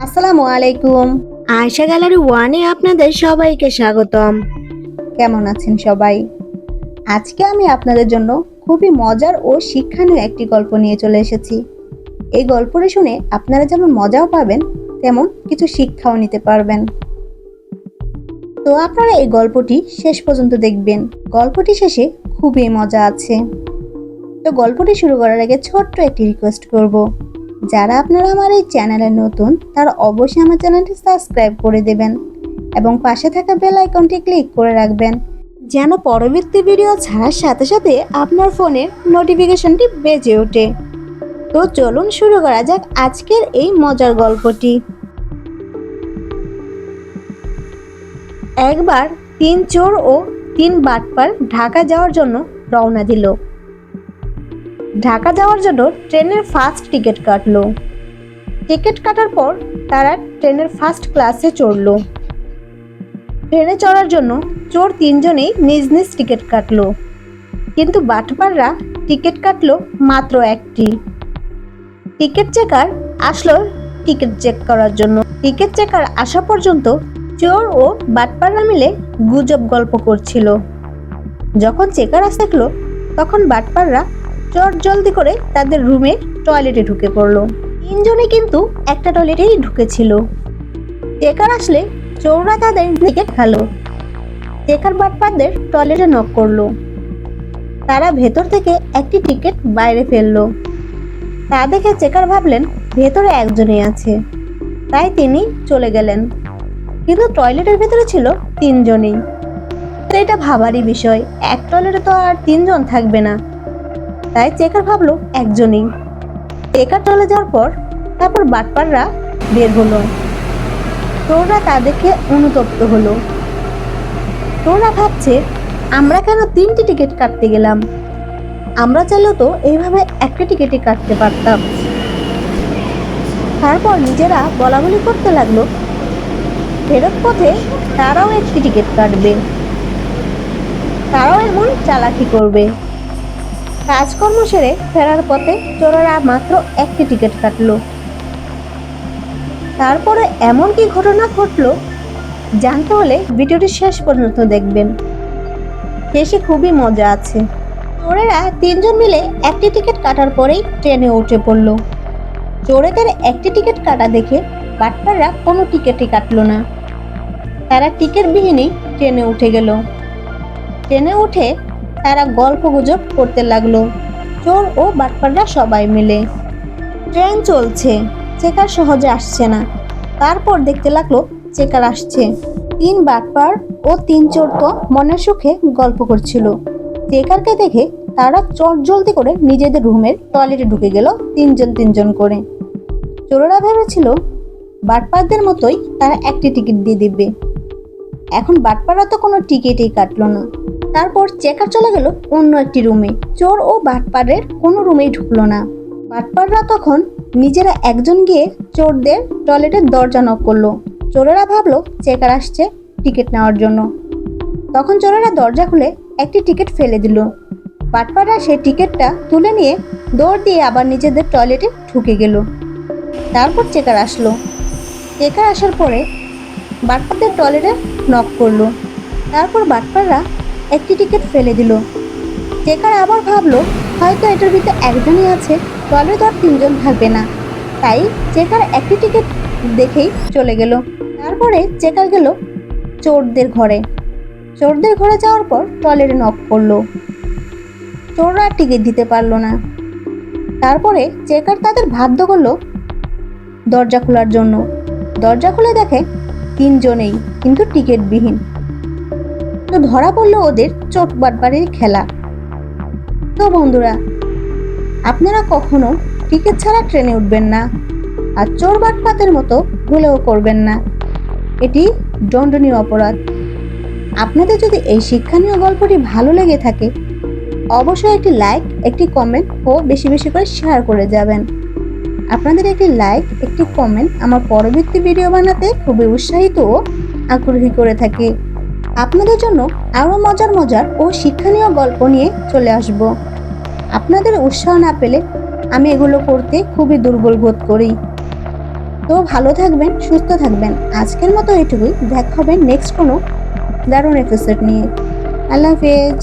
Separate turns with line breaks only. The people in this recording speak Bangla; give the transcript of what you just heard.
আসসালামু আলাইকুম।
আয়শা গ্যালারি ওয়ানে আপনাদের সবাইকে স্বাগতম।
কেমন আছেন সবাই? আজকে আমি আপনাদের জন্য খুবই মজার ও শিক্ষণীয় একটি গল্প নিয়ে চলে এসেছি। এই গল্পটি শুনে আপনারা যেমন মজাও পাবেন তেমন কিছু শিক্ষাও নিতে পারবেন। তো আপনারা এই গল্পটি শেষ পর্যন্ত দেখবেন। গল্পটি শেষে খুবই মজা আছে। তো গল্পটি শুরু করার আগে ছোট্ট একটি রিকোয়েস্ট করব। যারা আপনারা আমার এই চ্যানেলে নতুন, তারা অবশ্যই আমার চ্যানেলটি সাবস্ক্রাইব করে দেবেন এবং পাশে থাকা বেল আইকনটি ক্লিক করে রাখবেন যেন পরবর্তী ভিডিও ছাড়ার সাথে সাথে আপনার ফোনের নোটিফিকেশনটি বেজে ওঠে। তো চলুন শুরু করা যাক আজকের এই মজার গল্পটি। একবার তিন চোর ও তিন বাটপার ঢাকা যাওয়ার জন্য রওনা দিল। ঢাকা যাওয়ার জন্য ট্রেনের ফার্স্ট টিকিট কাটলো। টিকিট কাটার পর তারা ট্রেনের ফার্স্ট ক্লাসে চড়লো। ট্রেনে চড়ার জন্য চোর তিনজনেই নিজ নিজ টিকিট কাটলো। কিন্তু বাটপাররা টিকিট কাটলো মাত্র একটি। টিকিট চেকার আসলো টিকিট চেক করার জন্য। টিকিট চেকার আসা পর্যন্ত চোর ও বাটপাররা মিলে গুজব গল্প করছিল। যখন চেকার আসতে তখন বাটপাররা চট জলদি করে তাদের রুমে টয়লেটে ঢুকে পড়ল। তিনজনে কিন্তু একটা টয়লেটেই ঢুকেছিল। চেকার আসলে চৌরা তাদের দিকে খেলো চেকার বাটপারদের টয়লেটে নক করল। তারা ভেতর থেকে একটি টিকিট বাইরে ফেলল। তা দেখে চেকার ভাবলেন, ভেতরে একজনই আছে। তাই তিনি চলে গেলেন। কিন্তু টয়লেটের ভেতরে ছিল তিনজনই। তো এটা ভাবারই বিষয়, এক টয়লেটে তো আর তিনজন থাকবে না। তাই চেকার ভাবলো একজনই। চেকার চলে যাওয়ার পর তারপর বাটপাররা বের হলো। তোরা তাদেরকে অনুতপ্ত হলো। তোরা ভাবছে, আমরা কেন তিনটি টিকিট কাটতে গেলাম? আমরা চাইলেও তো এইভাবে একটা টিকিটই কাটতে পারতাম। তারপর নিজেরা বলা বলি করতে লাগল, ফেরত পথে তারাও একটি টিকিট কাটবে। তারাও এমন চালাকি করবে। কাজকর্ম সেরে ফেরার পথে চোরেরা মাত্র একটি টিকিট কাটলো। তারপরে এমন কি ঘটনা ঘটলো, জানতে হলে ভিডিওটি শেষ পর্যন্ত দেখবেন। শেষে খুবই মজা আছে। চোরেরা তিনজন মিলে একটি টিকিট কাটার পরেই ট্রেনে উঠে পড়ল। চোরেদের একটি টিকিট কাটা দেখে বাটপাররা কোনো টিকিটই কাটলো না। তারা টিকিটবিহীনই ট্রেনে উঠে গেল। ট্রেনে উঠে তারা গল্প গুজব করতে লাগল। চোর ও বাটপাররা সবাই মিলে। ট্রেন চলছে। চেকার সহজে আসছে না। তারপর দেখতে লাগল চেকার আসছে। তিন বাটপার ও তিন চোর তো মনের সুখে গল্প করছিল। চেকারকে দেখে তারা চট জলদি করে নিজেদের রুমের টয়লেটে ঢুকে গেল তিনজন তিনজন করে। চোরেরা ভেবেছিল বাটপারদের মতোই তারা একটি টিকিট দিয়ে দিবে। এখন বাটপাররা তো কোনো টিকিটই কাটলো না। তারপর চেকার চলে গেল অন্য একটি রুমে। চোর ও বাটপারের কোনো রুমেই ঢুকলো না। বাটপাররা তখন নিজেরা একজন গিয়ে চোরদের টয়লেটের দরজা নক করল। চোরেরা ভাবলো চেকার আসছে টিকিট নেওয়ার জন্য। তখন চোরেরা দরজা খুলে একটি টিকিট ফেলে দিল। বাটপাররা সেই টিকিটটা তুলে নিয়ে দৌড় দিয়ে আবার নিজেদের টয়লেটে ঢুকে গেল। তারপর চেকার আসলো। চেকার আসার পরে বাটপারদের টয়লেটে নক করল। তারপর বাটপাররা একটি টিকিট ফেলে দিল। চেকার আবার ভাবলো, হয়তো এটার ভিতরে একজনই আছে টয়লেট আর তিনজন থাকবে না। তাই চেকার একটি টিকিট দেখেই চলে গেল। তারপরে চেকার গেল চোরদের ঘরে। চোরদের ঘরে যাওয়ার পর টয়লেটে নক করল চোররা টিকিট দিতে পারল না। তারপরে চেকার তাদের বাধ্য করল, দরজা খোলার জন্য। দরজা খুলে দেখে তিনজনেই, কিন্তু টিকিটবিহীন। তো ধরা পড়ল ওদের চোট বাটবাড়ির খেলা। তো বন্ধুরা, আপনারা কখনো টিকিট ছাড়া ট্রেনে উঠবেন না আর চোর বাটপাতের মতো ভুলেও করবেন না। এটি দণ্ডনীয় অপরাধ। আপনাদের যদি এই শিক্ষণীয় গল্পটি ভালো লেগে থাকে, অবশ্যই একটি লাইক, একটি কমেন্ট ও বেশি বেশি করে শেয়ার করে যাবেন। আপনাদের একটি লাইক, একটি কমেন্ট আমার পরবর্তী ভিডিও বানাতে খুবই উৎসাহিত ও আগ্রহী করে থাকে। আপনাদের জন্য আরও মজার মজার ও শিক্ষণীয় গল্প নিয়ে চলে আসব। আপনাদের উৎসাহ না পেলে আমি এগুলো করতে খুবই দুর্বল বোধ করি। তো ভালো থাকবেন, সুস্থ থাকবেন। আজকের মতো এটুকুই। দেখা হবে নেক্সট কোনো দারুণ এপিসোড নিয়ে। আল্লাহ হাফেজ।